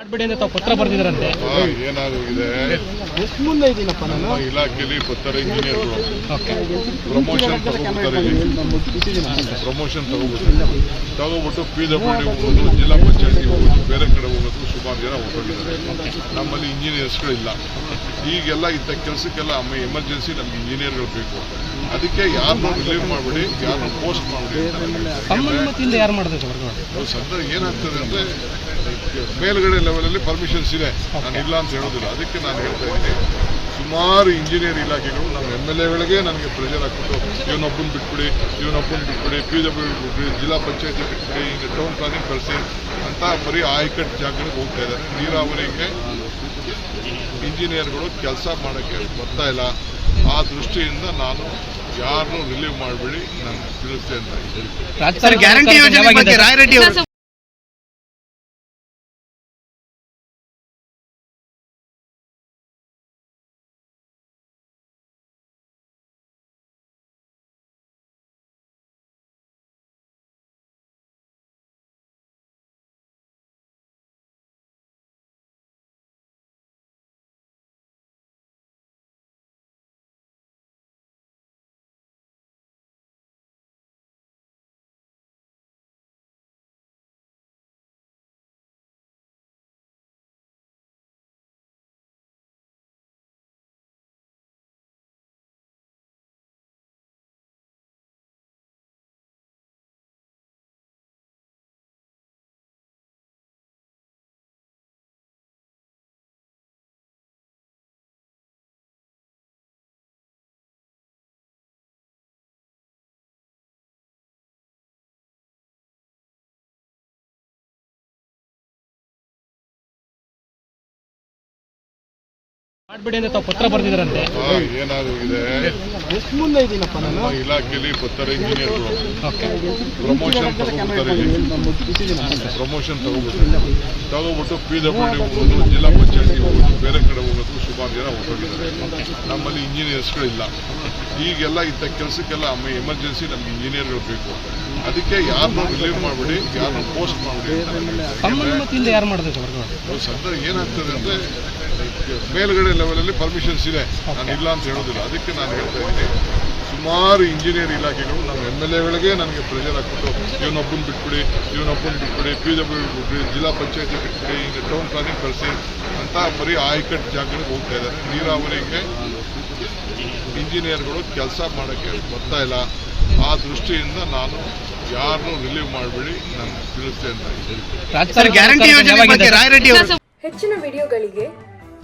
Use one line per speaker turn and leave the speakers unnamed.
ಮಾಡ್ಬೇಡಿ ಅಂತ ಪತ್ರ ಬರೆದಿದ್ದಾರಂತೆ
ಆ, ಏನಾಗಿದೆ
ನಾನು.
ನಮ್ಮ ಇಲಾಖೆಯಲ್ಲಿ ಬರ್ತಾರೆ ಇಂಜಿನಿಯರ್ಗಳು
ಓಕೆ.
ಪ್ರಮೋಷನ್ ತಗೋಬಿಡ್ತಾರೆ ಪ್ರಮೋಷನ್ ತಗೋಬಿಟ್ಟು ತಗೋಬಿಟ್ಟು ಪಿ ಡಬ್ಲ್ಯೂ ಡಿ ಹೋಗೋದು ಜಿಲ್ಲಾ ಪಂಚಾಯತಿ ಹೋಗೋದು ಬೇರೆ ಕಡೆ ಹೋಗೋದು ಸುಮಾರು ಜನ ಹೊರಟೋಗಿದ್ದಾರೆ. ನಮ್ಮಲ್ಲಿ ಇಂಜಿನಿಯರ್ಸ್ಗಳಿಲ್ಲ ಈಗೆಲ್ಲ ಇಂಥ ಕೆಲಸಕ್ಕೆಲ್ಲ ಅಮ್ಮ ಎಮರ್ಜೆನ್ಸಿ ನಮ್ಗೆ ಇಂಜಿನಿಯರ್ಗಳು ಬೇಕು. ಅದಕ್ಕೆ ಯಾರನ್ನೂ ರಿಲೀವ್ ಮಾಡಬೇಡಿ ಯಾರನ್ನೂ ಪೋಸ್ಟ್ ಮಾಡಬೇಡಿ ಸರ್. ಸದ್ಯ ಏನಾಗ್ತದೆ ಅಂದ್ರೆ ಮೇಲ್ಗಡೆ ಲೆವೆಲಲ್ಲಿ ಪರ್ಮಿಷನ್ಸ್ ಇದೆ. ನಾನು ಇಲ್ಲ ಅಂತ ಹೇಳೋದಿಲ್ಲ. ಅದಕ್ಕೆ ನಾನು ಹೇಳ್ತಾ ಇದ್ದೀನಿ ಸುಮಾರು ಇಂಜಿನಿಯರ್ ಇಲಾಖೆಗಳು ನಮ್ಮ ಎಂ ಎಲ್ ಎಗಳಿಗೆ ನನಗೆ ಪ್ರೆಷರ್ ಹಾಕ್ಬಿಟ್ಟು ಇವನೊಬ್ಬನ ಬಿಟ್ಬಿಡಿ ಇವನೊಬ್ಬನ ಬಿಟ್ಬಿಡಿ ಪಿ ಡಬ್ಲ್ಯೂ ಬಿಟ್ಬಿಡಿ ಜಿಲ್ಲಾ ಪಂಚಾಯತಿ ಬಿಟ್ಬಿಡಿ ಈಗ ಟೌನ್ ಪ್ಲಾನಿಂಗ್ ಕಳಿಸಿ ಅಂತ ಬರೀ ಆಯ್ಕಟ್ಟು ಜಾಗಗಳಿಗೆ ಹೋಗ್ತಾ ಇದ್ದಾರೆ. ನೀರಾವರಿಗೆ ಇಂಜಿನಿಯರ್ಗಳು ಕೆಲಸ ಮಾಡೋಕ್ಕೆ ಬರ್ತಾ ಇಲ್ಲ. ಆ ದೃಷ್ಟಿಯಿಂದ ನಾನು ಯಾರನ್ನೂ ರಿಲೀವ್ ಮಾಡಬೇಡಿ ನಾನು ತಿಳಿಸ್ತೇನೆ
ಮಾಡ್ಬೇಡಿ ಅಂತ ತಾವು ಪತ್ರ
ಏನಾಗಿದೆ
ನಾನು?
ನಮ್ಮ ಇಲಾಖೆಯಲ್ಲಿ ಬರ್ತಾರೆ ಇಂಜಿನಿಯರ್ಗಳು
ಓಕೆ.
ಪ್ರಮೋಷನ್ ತಗೋಬಿಡ್ತಾರೆ ಪ್ರಮೋಷನ್ ತಗೋಬಿಡ್ತಾರೆ ತಗೋಬಿಟ್ಟು ಪಿ ಡಬ್ಲ್ಯೂ ಡಿ ಹೋಗೋದು ಜಿಲ್ಲಾ ಪಂಚಾಯತಿ ಹೋಗೋದು ಬೇರೆ ಕಡೆ ಹೋಗೋದು ಸುಮಾರು ಜನ ಹೊರಟೋಗಿದ್ದಾರೆ. ನಮ್ಮಲ್ಲಿ ಇಂಜಿನಿಯರ್ಸ್ಗಳಿಲ್ಲ ಈಗೆಲ್ಲ ಇಂಥ ಕೆಲಸಕ್ಕೆಲ್ಲ ಅಮ್ಮ ಎಮರ್ಜೆನ್ಸಿ ನಮ್ಗೆ ಇಂಜಿನಿಯರ್ಗಳು ಬೇಕು. ಅದಕ್ಕೆ ಯಾರನ್ನೂ ರಿಲೀವ್ ಮಾಡಬೇಡಿ ಯಾರನ್ನೂ ಪೋಸ್ಟ್ ಮಾಡಬೇಡಿ ಸದ್ಯ ಏನಾಗ್ತದೆ ಅಂದ್ರೆ ಮೇಲ್ಗಡೆ ಲೆವೆಲಲ್ಲಿ ಪರ್ಮಿಷನ್ಸ್ ಇದೆ. ನಾನು ಇಲ್ಲ ಅಂತ ಹೇಳೋದಿಲ್ಲ. ಅದಕ್ಕೆ ನಾನು ಹೇಳ್ತಾ ಇದ್ದೀನಿ. ಸುಮಾರು ಇಂಜಿನಿಯರ್ ಇಲಾಖೆಗಳು ನಮ್ಮ ಎಂ ಎಲ್ ಎಗಳಿಗೆ ನನಗೆ ಪ್ರೆಷರ್ ಹಾಕ್ಬಿಟ್ಟು ಇವನೊಬ್ಬನ ಬಿಟ್ಬಿಡಿ ಇವನೊಬ್ಬನ ಬಿಟ್ಬಿಡಿ ಪಿ ಡಬ್ಲ್ಯೂ ಬಿಟ್ಬಿಡಿ ಜಿಲ್ಲಾ ಪಂಚಾಯತಿ ಬಿಟ್ಬಿಡಿ ಈಗ ಟೌನ್ ಪ್ಲಾನಿಂಗ್ ಕಳಿಸಿ ಅಂತ ಬರೀ ಆಯ್ಕಟ್ಟು ಜಾಗಗಳಿಗೆ ಹೋಗ್ತಾ ಇದ್ದಾರೆ. ನೀರಾವರಿಗೆ ಇಂಜಿನಿಯರ್ಗಳು ಕೆಲಸ ಮಾಡೋಕ್ಕೆ ಬರ್ತಾ ಇಲ್ಲ. ಆ ದೃಷ್ಟಿಯಿಂದ ನಾನು ಯಾರನ್ನೂ ರಿಲೀವ್ ಮಾಡಬೇಡಿ ನಾನು ತಿಳಿಸ್ತೇನೆ ಅಂತ
ಸರ್ ಗ್ಯಾರಂಟಿ ಯೋಜನೆ ಬಗ್ಗೆ ರಾಯರೆಡ್ಡಿ ಅವರು.
ಹೆಚ್ಚಿನ ವಿಡಿಯೋಗಳಿಗೆ